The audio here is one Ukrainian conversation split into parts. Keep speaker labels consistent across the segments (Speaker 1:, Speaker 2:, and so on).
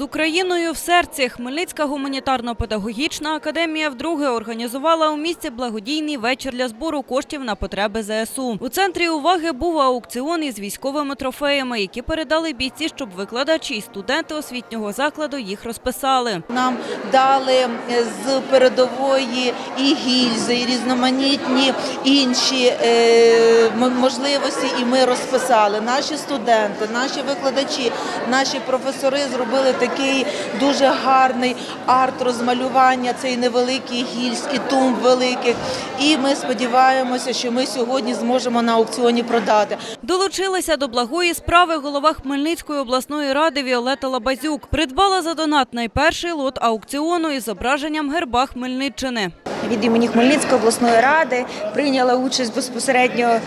Speaker 1: З Україною в серці Хмельницька гуманітарно-педагогічна академія вдруге організувала у місті благодійний вечір для збору коштів на потреби ЗСУ. У центрі уваги був аукціон із військовими трофеями, які передали бійці, щоб викладачі і студенти освітнього закладу їх розписали.
Speaker 2: Нам дали е, з передової і гільзи, і різноманітні інші е, можливості, і ми розписали. Наші студенти, наші викладачі, наші професори зробили такий дуже гарний арт розмалювання, цей невеликий гільз і тумб великих. І ми сподіваємося, що ми сьогодні зможемо на аукціоні продати.
Speaker 1: Долучилася до благої справи голова Хмельницької обласної ради Віолета Лабазюк. Придбала за донат найперший лот аукціону із зображенням герба Хмельниччини.
Speaker 3: Від імені Хмельницької обласної ради прийняла участь безпосередньо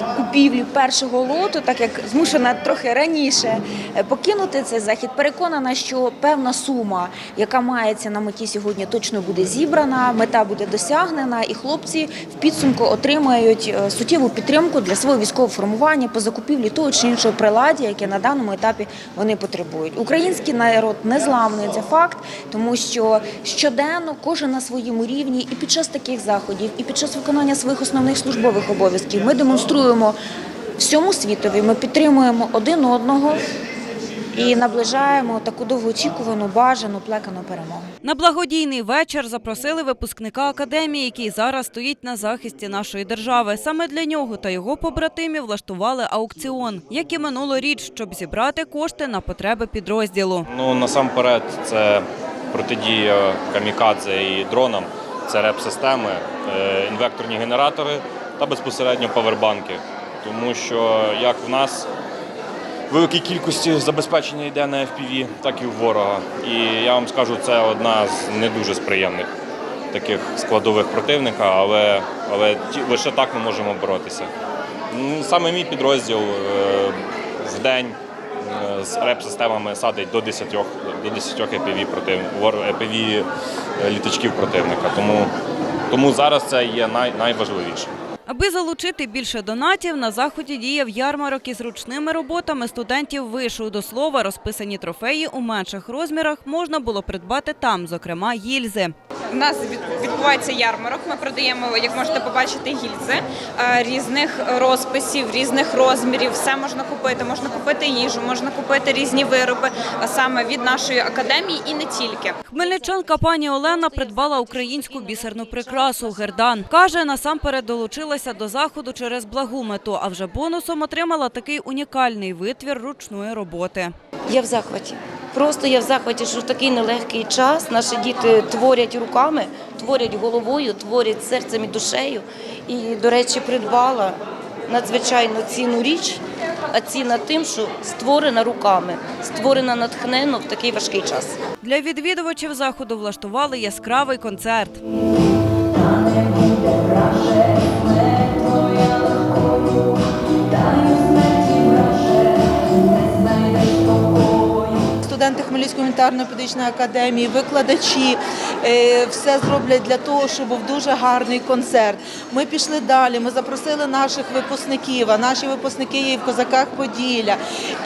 Speaker 3: в купівлі першого лоту, так як змушена трохи раніше е, покинути цей захід. Переконана, що певна сума, яка мається на меті сьогодні, точно буде зібрана, мета буде досягнена, і хлопці в підсумку отримають е, суттєву підтримку для свого військового формування по закупівлі того чи іншого приладдя, яке на даному етапі вони потребують. Український народ незламний це факт, тому що щоденно кожен на своєму рівні, і під час таких заходів, і під час виконання своїх основних службових обов'язків ми демонструємо всьому світові. Ми підтримуємо один одного і наближаємо таку довгоочікувану, бажану, плекану перемогу.
Speaker 1: На благодійний вечір запросили випускника академії, який зараз стоїть на захисті нашої держави. Саме для нього та його побратимів влаштували аукціон, як і минулоріч, щоб зібрати кошти на потреби підрозділу.
Speaker 4: Ну насамперед, це протидія камікадзе і дронам, це реп-системи, е, інвекторні генератори та безпосередньо павербанки. Тому що як в нас великій кількості забезпечення йде на FPV, так і в ворога. І я вам скажу, це одна з не дуже сприємних таких складових противника, але, але лише так ми можемо боротися. Саме мій підрозділ е, в день з реп-системами садить до 10, до 10 EPV, против, EPV літачків противника. Тому, тому зараз це є най, найважливіше.
Speaker 1: Аби залучити більше донатів, на заході діяв ярмарок із ручними роботами студентів вишу. До слова, розписані трофеї у менших розмірах можна було придбати там, зокрема гільзи.
Speaker 5: У нас відбувається ярмарок. Ми продаємо, як можете побачити, гільзи е, різних розписів, різних розмірів. Все можна купити. Можна купити їжу, можна купити різні вироби, а саме від нашої академії і не тільки.
Speaker 1: Хмельничанка пані Олена придбала українську бісерну прикрасу гердан. Каже, насамперед долучилася до заходу через благу мету, а вже бонусом отримала такий унікальний витвір ручної роботи.
Speaker 6: Я в захваті. Просто я в захваті, що в такий нелегкий час наші діти творять руками, творять головою, творять серцем і душею. І, до речі, придбала надзвичайно цінну річ, а ціна тим, що створена руками, створена натхненно в такий важкий час.
Speaker 1: Для відвідувачів заходу влаштували яскравий концерт.
Speaker 2: Студенти Хмельницької гуманітарно-педагогічної академії, викладачі е, все зроблять для того, щоб був дуже гарний концерт. Ми пішли далі. Ми запросили наших випускників. А наші випускники є в козаках Поділля,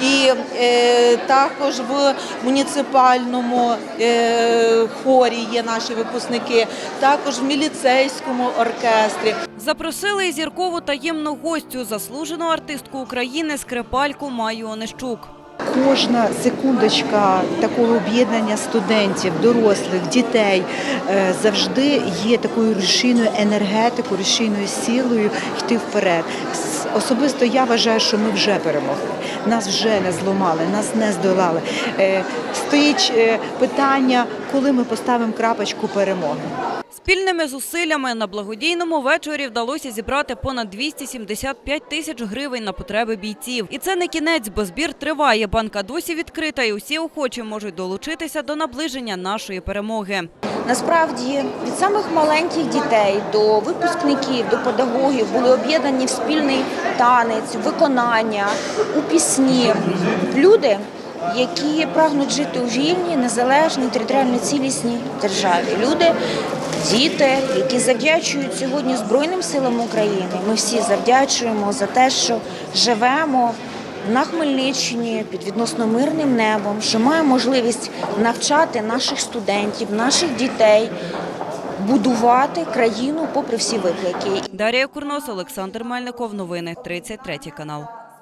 Speaker 2: і е, також в муніципальному е, хорі є наші випускники, також в міліцейському оркестрі.
Speaker 1: Запросили і зіркову таємну гостю, заслужену артистку України скрипальку Маю Онищук.
Speaker 7: Кожна секундочка такого об'єднання студентів, дорослих, дітей е, завжди є такою рушійною енергетикою, рушійною силою йти вперед. Особисто я вважаю, що ми вже перемогли. Нас вже не зламали, нас не здолали. Е, Стоїть е, питання, коли ми поставимо крапочку перемоги.
Speaker 1: Спільними зусиллями на благодійному вечорі вдалося зібрати понад 275 тисяч гривень на потреби бійців. І це не кінець, бо збір триває. Банка досі відкрита, і усі охочі можуть долучитися до наближення нашої перемоги.
Speaker 3: Насправді від самих маленьких дітей до випускників, до педагогів були об'єднані в спільний танець, виконання у пісні. Люди, які прагнуть жити у вільній, незалежній, територіально цілісній державі. Люди, діти, які завдячують сьогодні Збройним силам України. Ми всі завдячуємо за те, що живемо на Хмельниччині під відносно мирним небом, що маємо можливість навчати наших студентів, наших дітей, будувати країну попри всі виклики.
Speaker 1: Дар'я Курнос, Олександр Мельников. Новини 33 канал.